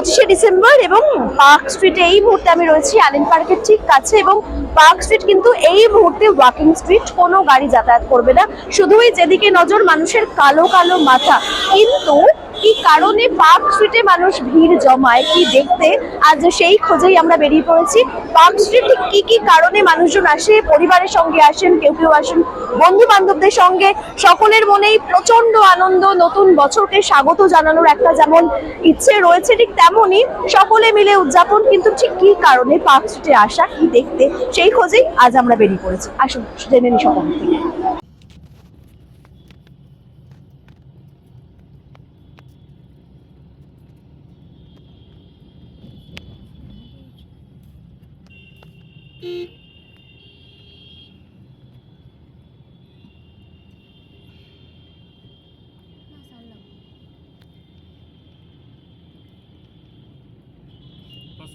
পঁচিশে ডিসেম্বর এবং পার্ক স্ট্রিটে এই মুহূর্তে আমি রয়েছি আলিন পার্কের ঠিক কাছে এবং পার্ক স্ট্রিট কিন্তু এই মুহূর্তে ওয়াকিং স্ট্রিট, কোনো গাড়ি যাতায়াত করবে না। শুধুই যেদিকে নজর মানুষের কালো কালো মাথা, কিন্তু কি কারণে পার্ক স্ট্রিটে মানুষ ভিড় জমায়, কি দেখতে? আজ সেই খোঁজেই আমরা বেরিয়ে পড়েছি। পার্ক স্ট্রিট কি কি কারণে মানুষজন আসে, পরিবারের সঙ্গে আসেন, কেউ কেউ আসেন বন্ধু বান্ধবদের সঙ্গে, সকলের মনেই প্রচণ্ড আনন্দ, নতুন বছরকে স্বাগত জানানোর একটা যেমন ইচ্ছে রয়েছে ঠিক তেমনই সকলে মিলে উদযাপন, কিন্তু ঠিক কি কারণে পার্ক স্ট্রিটে আসা, কি দেখতে, সেই খোঁজেই আজ আমরা বেরিয়ে পড়েছি। আসুন, জেনে নি সকল থেকে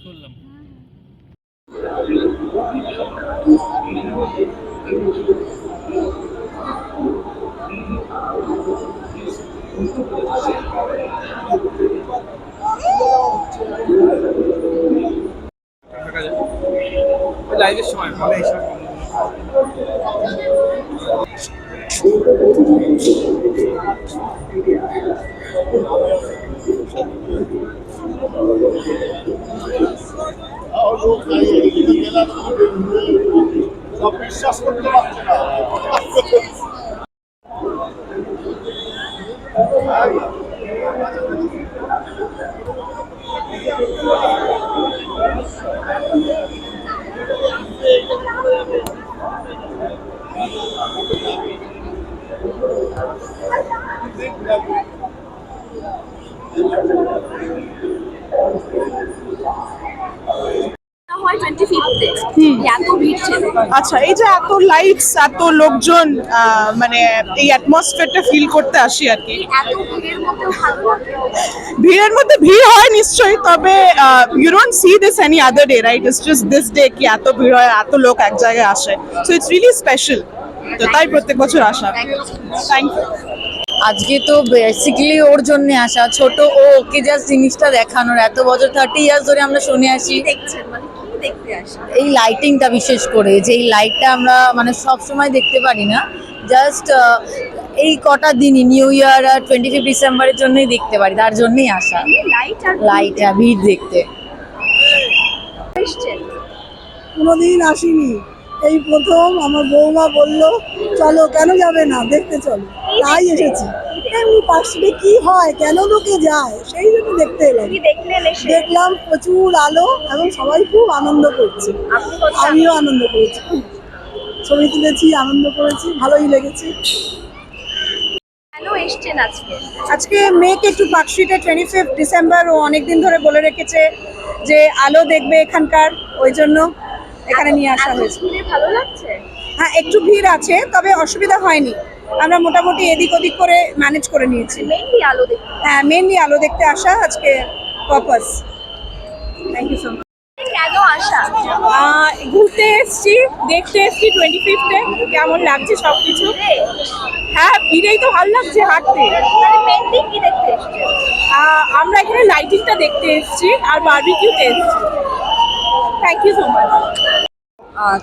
করলাম। লাইভের সময় ভালো এইসব সব বিশ্বাস করতে পারছে না হয় টোয়েন্টি ফিফথে এত ভিড় ছিল আচ্ছা এই যে এত লাইটস এত লোকজন মানে এই অ্যাটমসফিয়ারটা ফিল করতে আসি আর কি। ভিড়ের মধ্যে ভিড় হয় নিশ্চয়ই তবে you don't see this any other day right it's just this day কি এত ভিড় হয় এত লোক এক জায়গায় আসে। সো ইটস রিয়েলি স্পেশাল তো তাই প্রত্যেক বছর আসা। থ্যাংক ইউ আজকে তো বেসিক্যালি ওর জন্য আসা। ছোট ও ওকে জাস্ট জিনিসটা দেখানোর। এত বছর থার্টি ইয়ার্স ধরে আমরা শুনে আসি। দেখছেন? মানে কি দেখতে আসেন এই লাইটিংটা বিশেষ করে যে এই লাইটটা আমরা মানে সব সময় দেখতে পারি না। জাস্ট এই কটা দিনই নিউ ইয়ার আর টোয়েন্টি ফিফ ডিসেম্বরের জন্যই দেখতে পারি। তার জন্যই আসা। লাইট আর ভিড় দেখতে। কোনোদিন আসিনি। এই প্রথম আমার বৌমা বলল চলো কেন যাবে না? দেখতে চলো। তাই এসেছি। এমনি কি হয় কেন লোকে যায় সেই জন্য দেখতে এলাম। দেখলাম প্রচুর আলো এবং সবাই খুব আনন্দ করছে। আমিও আনন্দ করেছি। ছবি তুলেছি আনন্দ করেছি ভালোই লেগেছে। আজকে? আজকে মেয়েকে একটু পার্কস্ট্রিটে টোয়েন্টি ফিফথ ডিসেম্বর ও অনেকদিন ধরে বলে রেখেছে যে আলো দেখবে এখানকার ওই জন্য এখানে নিয়ে আসা হয়েছে। ভালো লাগছে? হ্যাঁ একটু ভিড় আছে তবে অসুবিধা হয়নি। আমরা মোটামুটি এদিক ওদিক করে ম্যানেজ করে নিয়েছি। মেইনলি আলো দেখতে হ্যাঁ মেনলি আলো দেখতে আসা আজকে purpose thank you so much কেন আসা? ঘুরতে এসছি দেখতে এসছি টোয়েন্টি ফিফথে কেমন লাগছে সব কিছু হ্যাঁ ভিড়েই তো ভালো লাগছে হাঁটতে। মানে কি দেখতে আমরা এখানে লাইটিংটা দেখতে এসেছি আর বারবিকিউতে এসেছি। Thank you so much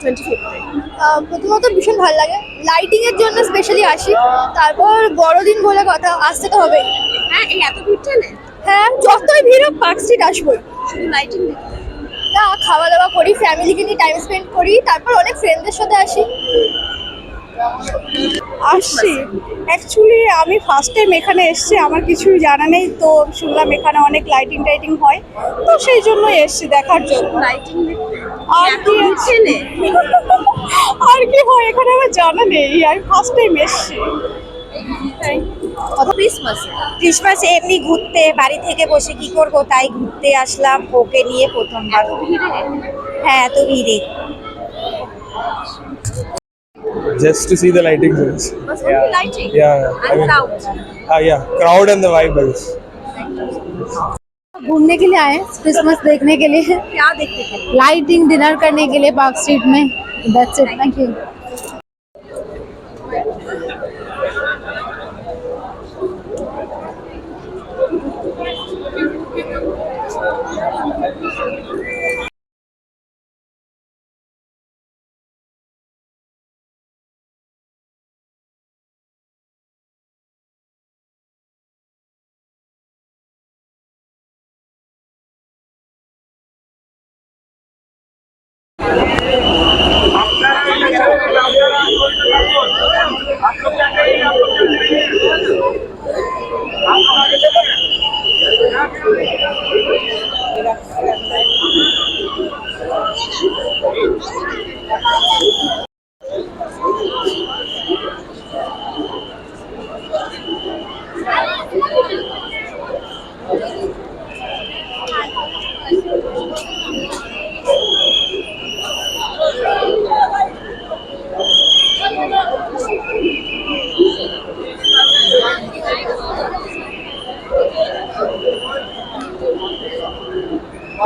twenty ফিফথে প্রথমত ভীষণ ভালো লাগে। লাইটিং এর জন্য স্পেশালি আসি। তারপর বড়দিন বলে কথা আসতে তো হবেই। হ্যাঁ এই এত ভিড় হ্যাঁ যতই ভিড় হোক পার্ক স্ট্রিট আসবোই। শুধু লাইটিং না খাওয়া দাওয়া করি ফ্যামিলিকে নিয়ে টাইম স্পেন্ড করি তারপর অনেক ফ্রেন্ডদের সাথে আসি। আসছি। অ্যাকচুয়ালি আমি ফার্স্ট টাইম এখানে এসেছি আমার কিছুই জানা নেই। তো শুনলাম এখানে অনেক লাইটিং টাইটিং হয়। তো সেই জন্য এসেছি দেখার জন্য। লাইটিং আর কি আর কি হয় এখানে আমার জানা নেই। আমি ফার্স্ট টাইম এসেছি। ক্রিসমাসে ক্রিসমাসে এমনি ঘুরতে বাড়ি থেকে বসে কি করব তাই ঘুরতে আসলাম ওকে নিয়ে প্রথমবার। হ্যাঁ এত ভিড়ে। Just to see the lighting shows. Was only lighting Yeah, I and mean, crowd uh, yeah, crowd and the vibe bills. घूमने के लिए आए क्रिसमस देखने के लिए क्या देखते लिए लाइटिंग डिनर करने के लिए पार्क स्ट्रीट में दैट्स इट थैंक यू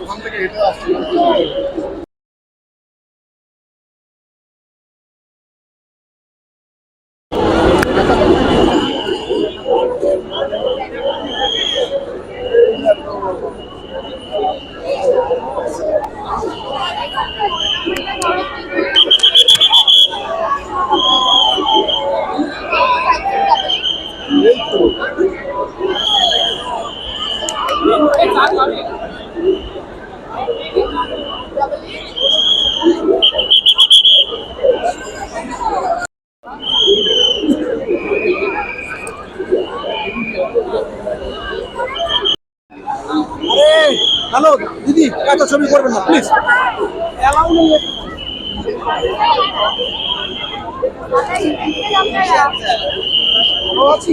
ওখান থেকে এটা আসছে হ্যালো দিদি এত ছবি করবেন না প্লিজ ভালো আছি?